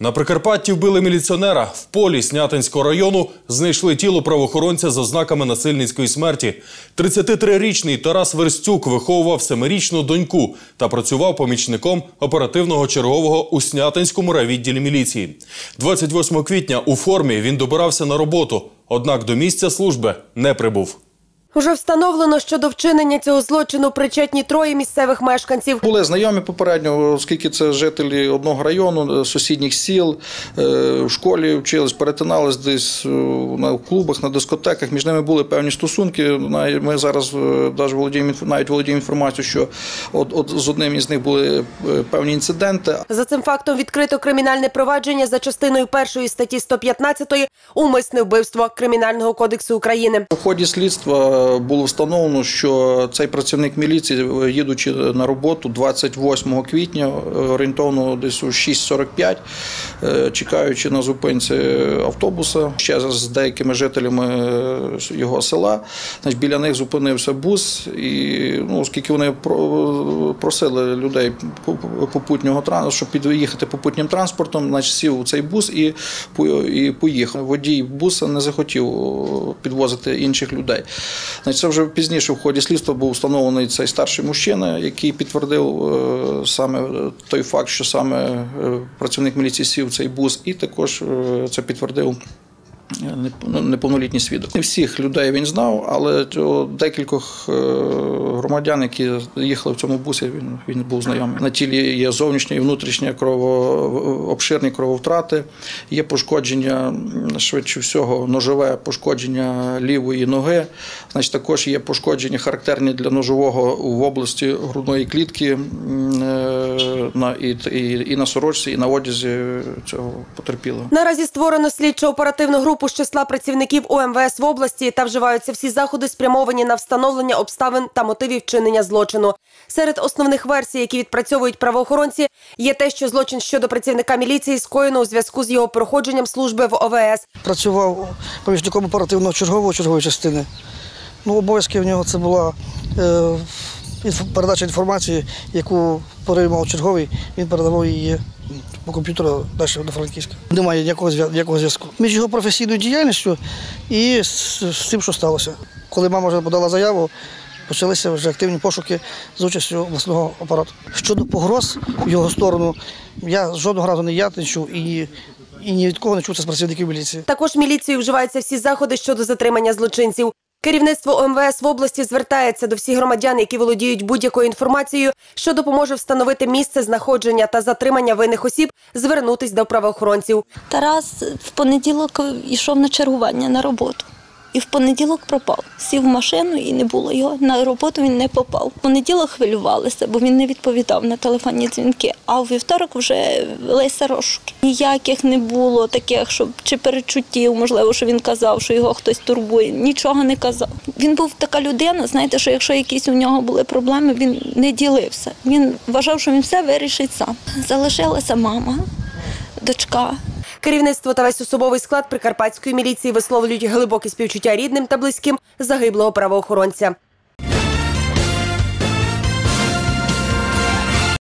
На Прикарпатті вбили міліціонера. В полі Снятинського району знайшли тіло правоохоронця з ознаками насильницької смерті. 33-річний Тарас Верстюк виховував семирічну доньку та працював помічником оперативного чергового у Снятинському райвідділі міліції. 28 квітня у формі він добирався на роботу, однак до місця служби не прибув. Уже встановлено, що до вчинення цього злочину причетні троє місцевих мешканців. Були знайомі попередньо, оскільки це жителі одного району, е, сусідніх сіл, е, в школі вчились, перетинались десь е, на клубах, на дискотеках. Між ними були певні стосунки. Ми зараз навіть володіємо навіть володіємо інформацією, що от, от з одним із них були певні інциденти. За цим фактом відкрито кримінальне провадження за частиною першої статті 115 «Умисне вбивство Кримінального кодексу України. У ході слідства було встановлено, що цей працівник міліції, їдучи на роботу 28 квітня, орієнтовно десь у 6.45, е, чекаючи на зупинці автобуса, ще з деякими жителями е, його села, значить, біля них зупинився бус, і ну, оскільки вони про- просили людей попутнього транспорту, щоб під'їхати попутнім транспортом, значить сів у цей бус і, і поїхав. Водій буса не захотів підвозити інших людей. Значить, це вже пізніше в ході слідства був встановлений цей старший мужчина, який підтвердив е, саме той факт, що саме е, працівник міліції сів цей бус, і також е, це підтвердив. Неп- Неповнолітній свідок. Не всіх людей він знав, але декількох е, громадян, які їхали в цьому бусі, він, він був знайомий. На тілі є зовнішня і внутрішня крово, обширні крововтрати, є пошкодження, швидше всього, ножове пошкодження лівої ноги. Значить, також є пошкодження характерні для ножового в області грудної клітки е, на, і, і, і на сорочці, і на одязі цього потерпілого. Наразі створено слідчо-оперативну групу з числа працівників УМВС в області та вживаються всі заходи, спрямовані на встановлення обставин та мотивів вчинення злочину. Серед основних версій, які відпрацьовують правоохоронці, є те, що злочин щодо працівника міліції скоєно у зв'язку з його проходженням служби в ОВС. працював помічником оперативного чергового чергової частини. Ну, обов'язки в нього це була е, передача інформації, яку переймав черговий, він передавав її по комп'ютеру далі до Франківська. Немає ніякого, зв'я- зв'язку. Між його професійною діяльністю і з, тим, що сталося. Коли мама вже подала заяву, почалися вже активні пошуки з участю обласного апарату. Щодо погроз в його сторону, я жодного разу не я не чув і, і ні від кого не це з працівників міліції. Також міліцією вживаються всі заходи щодо затримання злочинців. Керівництво ОМВС в області звертається до всіх громадян, які володіють будь-якою інформацією, що допоможе встановити місце знаходження та затримання винних осіб, звернутись до правоохоронців. Тарас в понеділок йшов на чергування на роботу. І в понеділок пропав. Сів в машину і не було його. На роботу він не попав. В понеділок хвилювалися, бо він не відповідав на телефонні дзвінки. А у вівторок вже велися розшуки. Ніяких не було таких, щоб чи перечуттів, можливо, що він казав, що його хтось турбує. Нічого не казав. Він був така людина, знаєте, що якщо якісь у нього були проблеми, він не ділився. Він вважав, що він все вирішить сам. Залишилася мама, дочка. Керівництво та весь особовий склад прикарпатської міліції висловлюють глибоке співчуття рідним та близьким загиблого правоохоронця.